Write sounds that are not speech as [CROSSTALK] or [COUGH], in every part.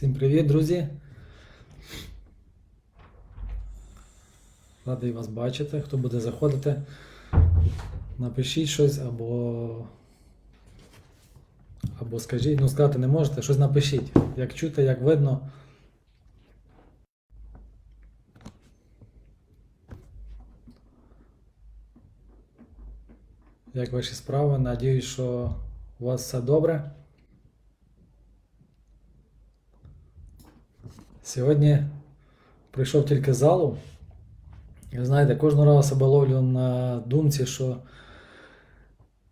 Всім привіт, друзі. Радий вас бачити. Хто буде заходити, напишіть щось або. Або скажіть, ну сказати не можете, щось напишіть. Як чути, як видно. Як ваші справи? Надіюсь, що у вас все добре. Сьогодні прийшов тільки залу. І знаєте, кожного разу себе ловлю на думці, що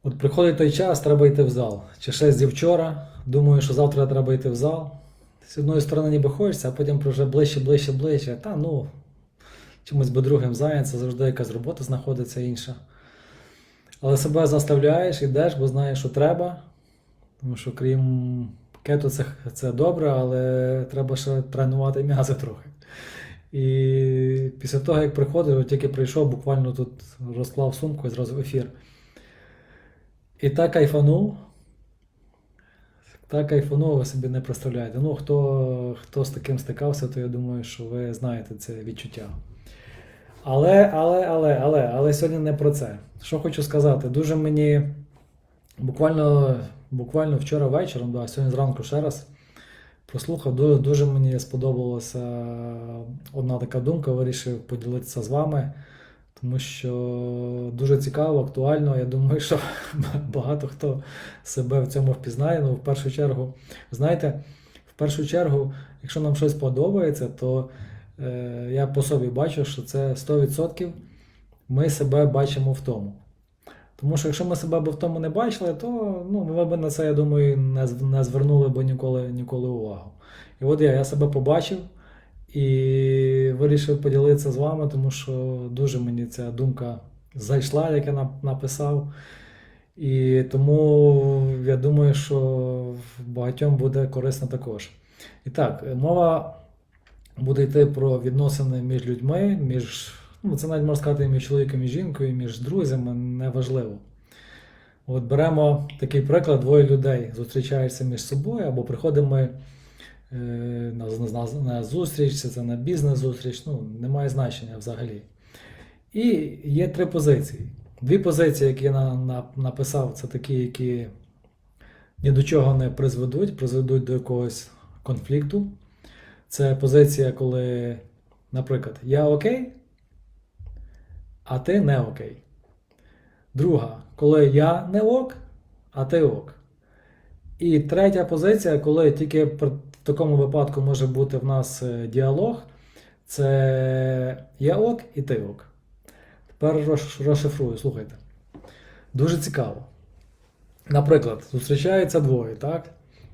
от приходить той час, треба йти в зал. Чи ще зі вчора, думаю, що завтра треба йти в зал. З одної сторони ніби хочеться, а потім вже ближче, ближче, ближче. Та ну, чимось би другим зайнятися, завжди якась робота знаходиться інша. Але себе заставляєш, ідеш, бо знаєш, що треба. Тому що крім кету, це, це добре, але треба ще тренувати м'язи трохи. І після того, як приходив, тільки прийшов, буквально тут розклав сумку і зразу в ефір. І так кайфанув. Так кайфанув, ви собі не представляєте. Ну, хто, хто з таким стикався, то я думаю, що ви знаєте це відчуття. Але, але, але, але, але сьогодні не про це. Що хочу сказати, дуже мені буквально, буквально вчора вечором, да, сьогодні зранку ще раз прослухав, дуже, дуже мені сподобалася одна така думка, вирішив поділитися з вами, тому що дуже цікаво, актуально. Я думаю, що [LAUGHS] багато хто себе в цьому впізнає. Ну, в першу чергу, знаєте, в першу чергу, якщо нам щось подобається, то е, я по собі бачу, що це 100% ми себе бачимо в тому. Тому що якщо ми себе б в тому не бачили, то ну, ми б на це, я думаю, не, не звернули б ніколи, ніколи увагу. І от я, я себе побачив і вирішив поділитися з вами, тому що дуже мені ця думка зайшла, як я написав. І тому я думаю, що багатьом буде корисно також. І так, мова буде йти про відносини між людьми, між, ну, це навіть можна сказати, між чоловіком і жінкою, між друзями, неважливо. От беремо такий приклад, двоє людей зустрічаються між собою, або приходимо ми е, на, на, на зустріч, це на бізнес-зустріч, ну, немає значення взагалі. І є три позиції. Дві позиції, які я на, на, написав, це такі, які ні до чого не призведуть, призведуть до якогось конфлікту. Це позиція, коли, наприклад, я окей, а ти не окей. Друга, коли я не ок, а ти ок. І третя позиція, коли тільки в такому випадку може бути в нас е, діалог, це я ок і ти ок. Тепер розшифрую, слухайте. Дуже цікаво. Наприклад, зустрічаються двоє, так?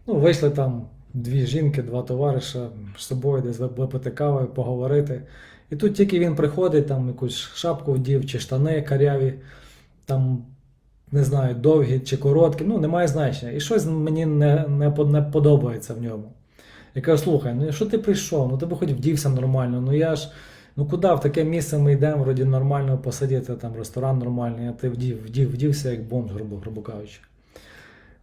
Ну, вийшли там дві жінки, два товариша з собою десь випити кави, поговорити. І тут тільки він приходить, там якусь шапку вдів, чи штани каряві, там, не знаю, довгі чи короткі, ну, немає значення. І щось мені не, не, не подобається в ньому. Я кажу, слухай, ну що ти прийшов? Ну ти би хоч вдівся нормально. Ну я ж, ну куди в таке місце ми йдемо, вроді нормально посидіти, там ресторан нормальний, а ти вдів, вдів, вдівся як бомж, грубо, грубо кажучи.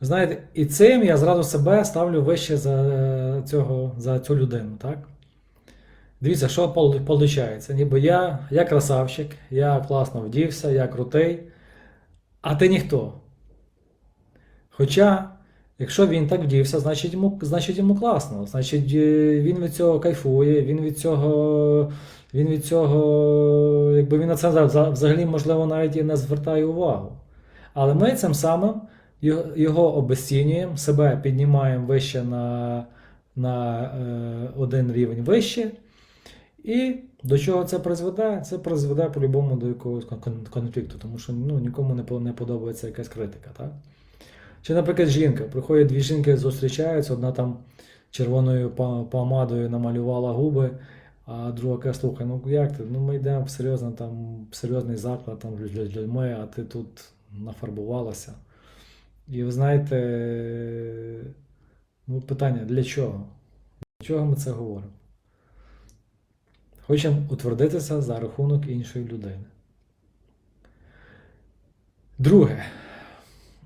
Знаєте, і цим я зразу себе ставлю вище за, цього, за цю людину, так? Дивіться, що виходить? Ніби я, я красавчик, я класно вдівся, я крутий, а ти ніхто. Хоча, якщо він так вдівся, значить йому, значить йому класно. Значить, е, він від цього кайфує, він від цього, він від цього, якби він на це взагалі, можливо, навіть і не звертає увагу. Але ми цим самим його, обесцінюємо, себе піднімаємо вище на, на е, один рівень вище. І до чого це призведе? Це призведе по-любому до якогось кон- кон- конфлікту, тому що ну, нікому не подобається якась критика. Так? Чи, наприклад, жінка. Приходять дві жінки, зустрічаються, одна там червоною помадою намалювала губи, а друга каже, слухай, ну як ти? Ну ми йдемо в серйозно, там, в серйозний заклад там, люд- людьми, а ти тут нафарбувалася. І ви знаєте, ну, питання, для чого? Для чого ми це говоримо? Хочемо утвердитися за рахунок іншої людини. Друге.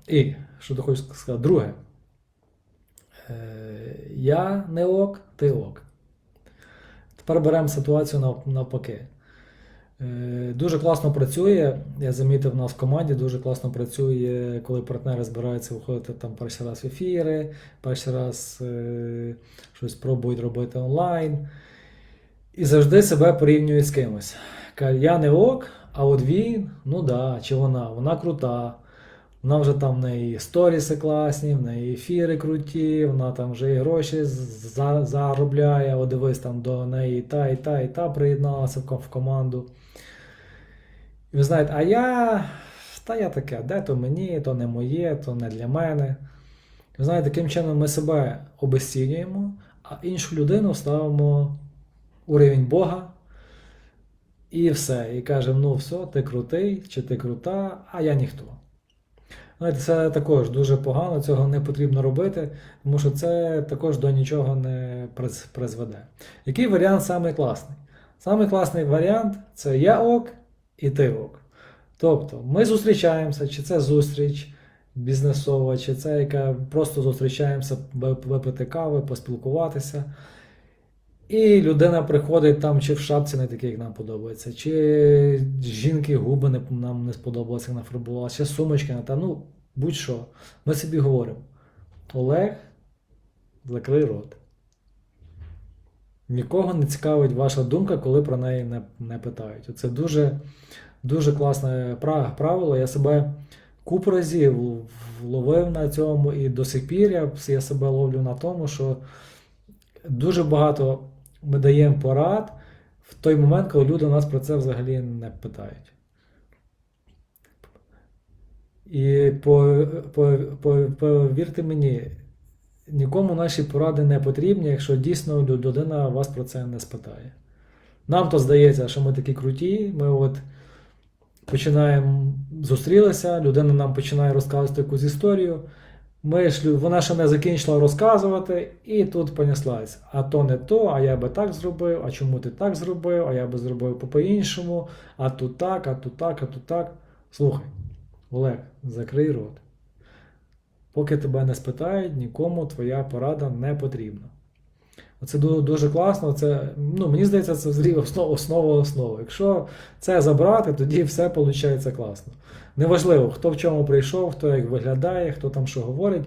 І, що ти хочеш сказати? Друге. Е, Я не ок, ти ок. Тепер беремо ситуацію навпаки. Е, Дуже класно працює. Я замітив в нас в команді, дуже класно працює, коли партнери збираються виходити там перший раз в ефіри, перший раз е, щось пробують робити онлайн. І завжди себе порівнюють з кимось. Я не ок, а от він, ну да, чи вона, вона крута. Вона вже там в неї сторіси класні, в неї ефіри круті, вона там вже і гроші заробляє. От дивись, там до неї та, і та, і та приєдналася в команду. І ви знаєте, а я. Та я таке, де то мені, то не моє, то не для мене. Ви знаєте, таким чином ми себе обесцінюємо, а іншу людину ставимо у Бога. І все. І кажемо, ну все, ти крутий, чи ти крута, а я ніхто. Знаєте, це також дуже погано, цього не потрібно робити, тому що це також до нічого не призведе. Який варіант самий класний? Самий класний варіант це я ок і ти ок. Тобто ми зустрічаємося, чи це зустріч бізнесова, чи це яка просто зустрічаємося випити кави, поспілкуватися. І людина приходить там, чи в шапці не такі, як нам подобається, чи жінки губи не, нам не сподобалося, як нафарбувала, чи сумочки не та, ну, будь-що. Ми собі говоримо. Олег, закрий рот. Нікого не цікавить ваша думка, коли про неї не, не питають. Це дуже, дуже класне правило. Я себе купу разів ловив на цьому, і до сих пір я, я себе ловлю на тому, що дуже багато ми даємо порад в той момент, коли люди нас про це взагалі не питають. І по, по, по, повірте мені, нікому наші поради не потрібні, якщо дійсно людина вас про це не спитає. Нам то здається, що ми такі круті, ми от починаємо зустрілися, людина нам починає розказувати якусь історію. Ми ж, лю- вона ще не закінчила розказувати, і тут понеслась. А то не то, а я би так зробив, а чому ти так зробив, а я би зробив по- по-іншому, а тут так, а тут так, а тут так. Слухай, Олег, закрий рот. Поки тебе не спитають, нікому твоя порада не потрібна. Ду- дуже класно. Це, ну, мені здається, це основа, основа основи. Якщо це забрати, тоді все виходить класно. Неважливо, хто в чому прийшов, хто як виглядає, хто там що говорить.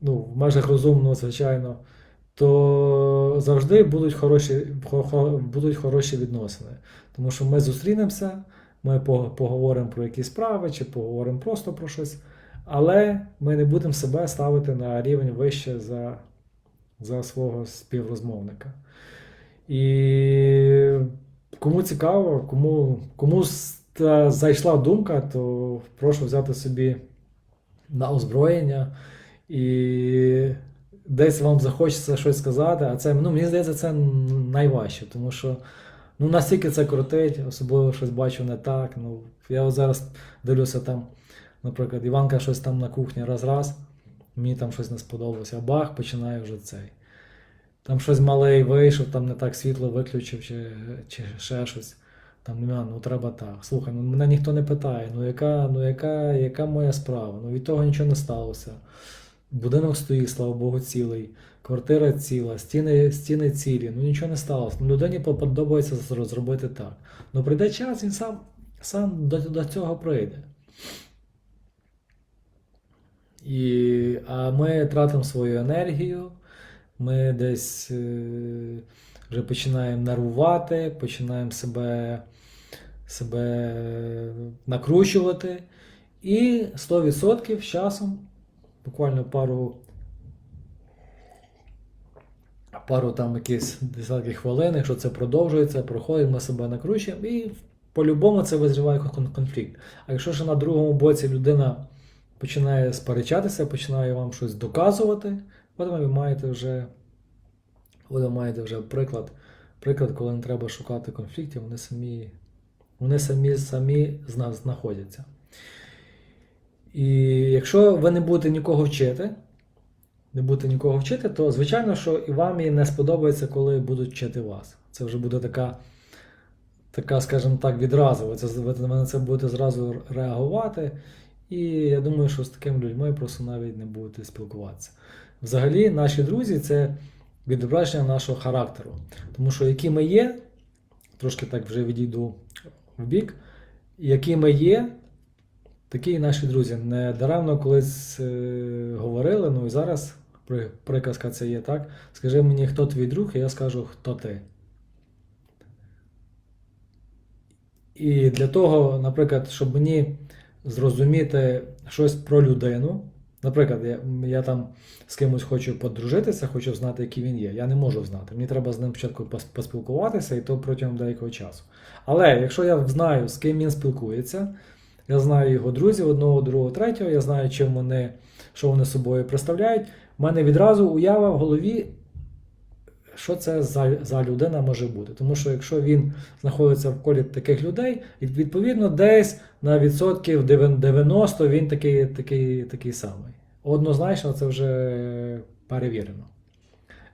Ну, в межах розумного, звичайно, то завжди будуть хороші, хо- хо- будуть хороші відносини. Тому що ми зустрінемося, ми поговоримо про якісь справи, чи поговоримо просто про щось, але ми не будемо себе ставити на рівень вище за, за свого співрозмовника. І кому цікаво, кому, кому зайшла думка, то прошу взяти собі на озброєння і десь вам захочеться щось сказати. А це, ну, мені здається, це найважче, тому що ну, настільки це крутить, особливо щось бачу не так. Ну, я зараз дивлюся там, наприклад, Іванка щось там на кухні раз-раз, мені там щось не сподобалося, а бах, починає вже цей. Там щось малий вийшов, там не так світло виключив, чи, чи ще щось. Там ну треба так. Слухай, ну мене ніхто не питає, ну яка, ну яка, яка моя справа? Ну від того нічого не сталося. Будинок стоїть, слава Богу, цілий, квартира ціла, стіни, стіни цілі, ну нічого не сталося. Ну, людині подобається зробити так. Ну прийде час, він сам, сам до, до цього прийде. І, а ми тратимо свою енергію, ми десь е, вже починаємо нервувати, починаємо себе, себе накручувати. І 100% з часом, буквально пару, пару там якісь десятки хвилин, якщо це продовжується, проходить, ми себе накручуємо і по-любому це визріває конфлікт. А якщо ж на другому боці людина починає сперечатися, починає вам щось доказувати, от ви маєте вже, ви маєте вже приклад, приклад, коли не треба шукати конфліктів, вони самі, вони самі, самі зна- знаходяться. І якщо ви не будете нікого вчити, не будете нікого вчити, то звичайно, що і вам і не сподобається, коли будуть вчити вас. Це вже буде така, така скажімо так, відразу. Ви, це, ви на це будете зразу реагувати. І я думаю, що з такими людьми просто навіть не будете спілкуватися. Взагалі, наші друзі це відображення нашого характеру. Тому що які ми є, трошки так вже відійду в бік, які ми є, такі і наші друзі. Не даремно колись е, говорили, ну і зараз приказка це є так. Скажи мені, хто твій друг, і я скажу, хто ти. І для того, наприклад, щоб мені зрозуміти щось про людину, наприклад, я, я там з кимось хочу подружитися, хочу знати, який він є. Я не можу знати. Мені треба з ним спочатку поспілкуватися, і то протягом деякого часу. Але якщо я знаю, з ким він спілкується, я знаю його друзів, одного, другого, третього, я знаю, чим вони, що вони собою представляють, в мене відразу уява в голові, що це за, за людина може бути. Тому що якщо він знаходиться в колі таких людей, від- відповідно, десь на відсотків 90 він такий, такий, такий самий. Однозначно, це вже перевірено.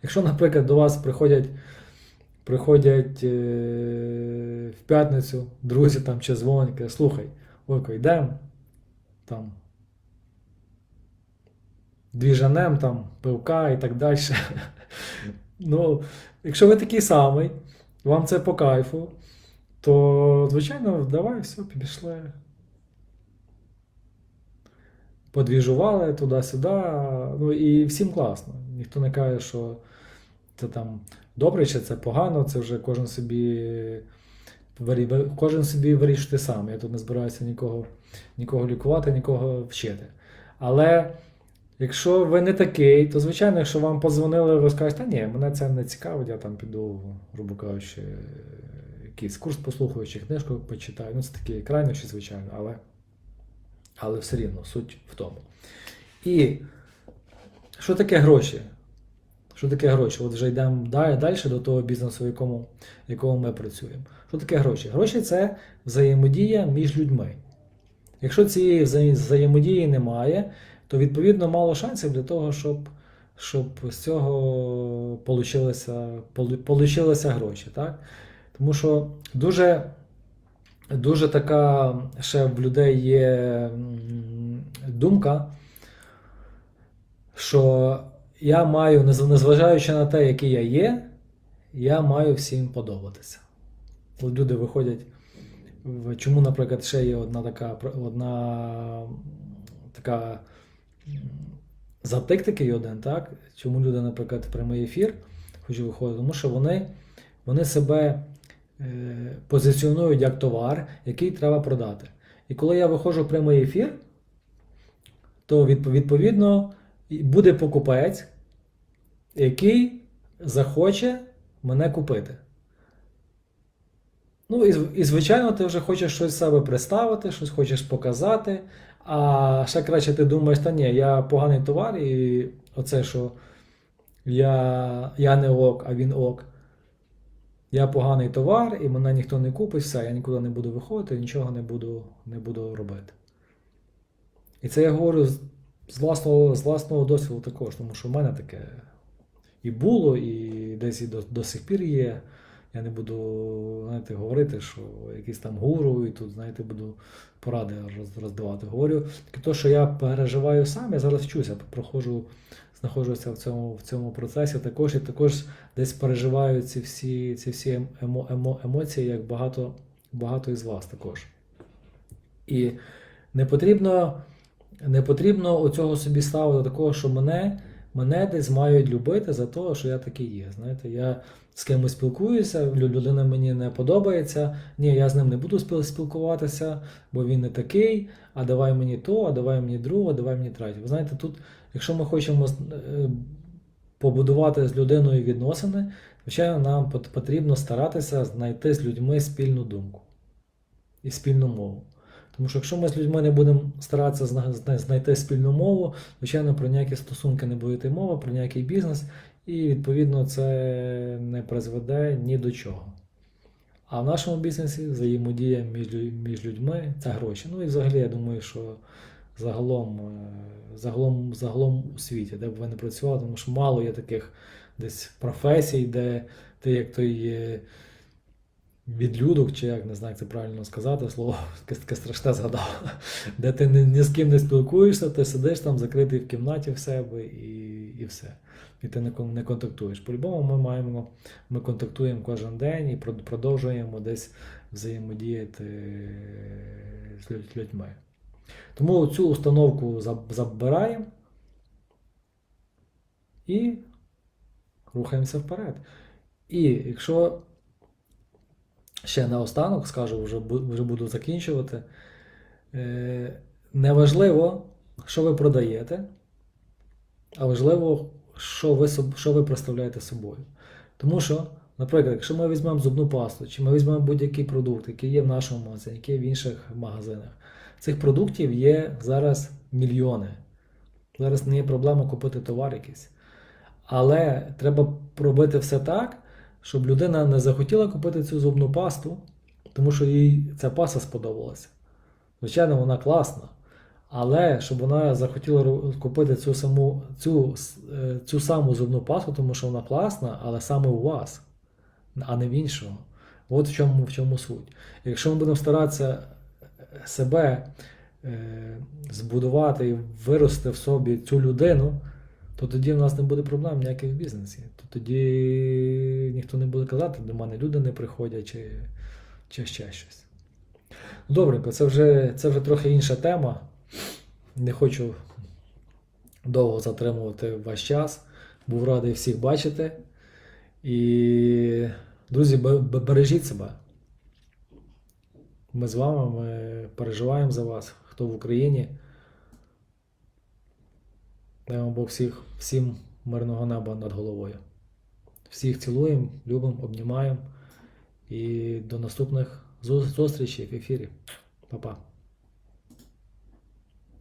Якщо, наприклад, до вас приходять, приходять е, в п'ятницю друзі там чи дзвонять, слухай, Войко, йдемо там двіжанем, там, пивка і так далі. Ну, якщо ви такий самий, вам це по кайфу, то, звичайно, давай, все, пішли. Подвіжували туди-сюди. Ну і всім класно. Ніхто не каже, що це там добре чи це погано, це вже кожен собі. Кожен собі вирішити сам. Я тут не збираюся нікого, нікого лікувати, нікого вчити. Але якщо ви не такий, то звичайно, якщо вам подзвонили, ви скажете, ні, мене це не цікавить, я там піду, грубо кажучи, якийсь курс послухаю чи книжку почитаю. Ну, це такі крайнощі, звичайно, але, але все рівно суть в тому. І що таке гроші? Що таке гроші? От вже йдемо далі до того бізнесу, в якому, в якому ми працюємо. Що таке гроші? Гроші це взаємодія між людьми. Якщо цієї взаємодії немає, то відповідно мало шансів для того, щоб, щоб з цього получилися, полу- гроші. Так? Тому що дуже, дуже така ще в людей є думка, що я маю, незважаючи на те, який я є, я маю всім подобатися. Люди виходять. Чому, наприклад, ще є одна така, одна така м, затик такий один, так? Чому люди, наприклад, прямий ефір хочуть виходити? Тому що вони, вони себе е, позиціонують як товар, який треба продати. І коли я виходжу в прямий ефір, то відповідно буде покупець, який захоче мене купити. Ну, і, і звичайно, ти вже хочеш щось себе представити, щось хочеш показати. А ще краще ти думаєш, та ні, я поганий товар, і оце, що я, я не ок, а він ок. Я поганий товар, і мене ніхто не купить, все, я нікуди не буду виходити, нічого не буду, не буду робити. І це я говорю з, з, власного, з власного досвіду також, тому що в мене таке і було, і десь і до, до сих пір є. Я не буду знаєте, говорити, що якийсь там гуру, і тут, знаєте, буду поради роздавати. Говорю то, що я переживаю сам, я зараз вчуся, проходжу, знаходжуся в цьому, в цьому процесі також, і також десь переживаю ці всі, ці всі емо, емо, емоції, як багато, багато із вас також. І не потрібно, не потрібно оцього собі ставити такого, що мене, мене десь мають любити за те, що я такий є. Знаєте, я з кимось спілкуюся, людина мені не подобається. Ні, я з ним не буду спілкуватися, бо він не такий. А давай мені то, а давай мені друге, а давай мені третє. Ви знаєте, тут, якщо ми хочемо е, побудувати з людиною відносини, звичайно, нам потрібно старатися знайти з людьми спільну думку і спільну мову. Тому що якщо ми з людьми не будемо старатися зна- зна- знайти спільну мову, звичайно, про ніякі стосунки не буде йти мова, про ніякий бізнес, і відповідно це не призведе ні до чого. А в нашому бізнесі взаємодія між, людьми це гроші. Ну і взагалі я думаю, що загалом, е, загалом, загалом у світі, де б ви не працювали, тому що мало є таких десь професій, де ти як той. Е, відлюдок, чи як не знаю, як це правильно сказати, слово таке страшне згадав, [LAUGHS] де ти ні, ні з ким не спілкуєшся, ти сидиш там закритий в кімнаті в себе і, і все. І ти не, не контактуєш. По-любому ми маємо, ми контактуємо кожен день і продовжуємо десь взаємодіяти з людьми. Тому цю установку забираємо і рухаємося вперед. І якщо ще наостанок скажу, вже, вже буду закінчувати. Е, неважливо, що ви продаєте, а важливо, що ви, що ви представляєте собою. Тому що, наприклад, якщо ми візьмемо зубну пасту, чи ми візьмемо будь-який продукт, який є в нашому магазині, який є в інших магазинах, цих продуктів є зараз мільйони. Зараз не є проблема купити товар якийсь. Але треба робити все так, щоб людина не захотіла купити цю зубну пасту, тому що їй ця паста сподобалася. Звичайно, вона класна. Але щоб вона захотіла купити цю саму, цю, е, цю саму зубну пасту, тому що вона класна, але саме у вас, а не в іншого. От в чому, в чому суть. Якщо ми будемо старатися е, себе е, збудувати і вирости в собі цю людину, то тоді в нас не буде проблем ніяких в бізнесі. То тоді ніхто не буде казати, до мене люди не приходять чи, чи ще щось. Добренько, це вже, це вже трохи інша тема. Не хочу довго затримувати ваш час. Був радий всіх бачити. І, друзі, бе- бе- бережіть себе. Ми з вами ми переживаємо за вас, хто в Україні. Дай вам Бог всіх, всім мирного неба над головою. Всіх цілуємо, любимо, обнімаємо. І до наступних зустрічей в ефірі. Па-па.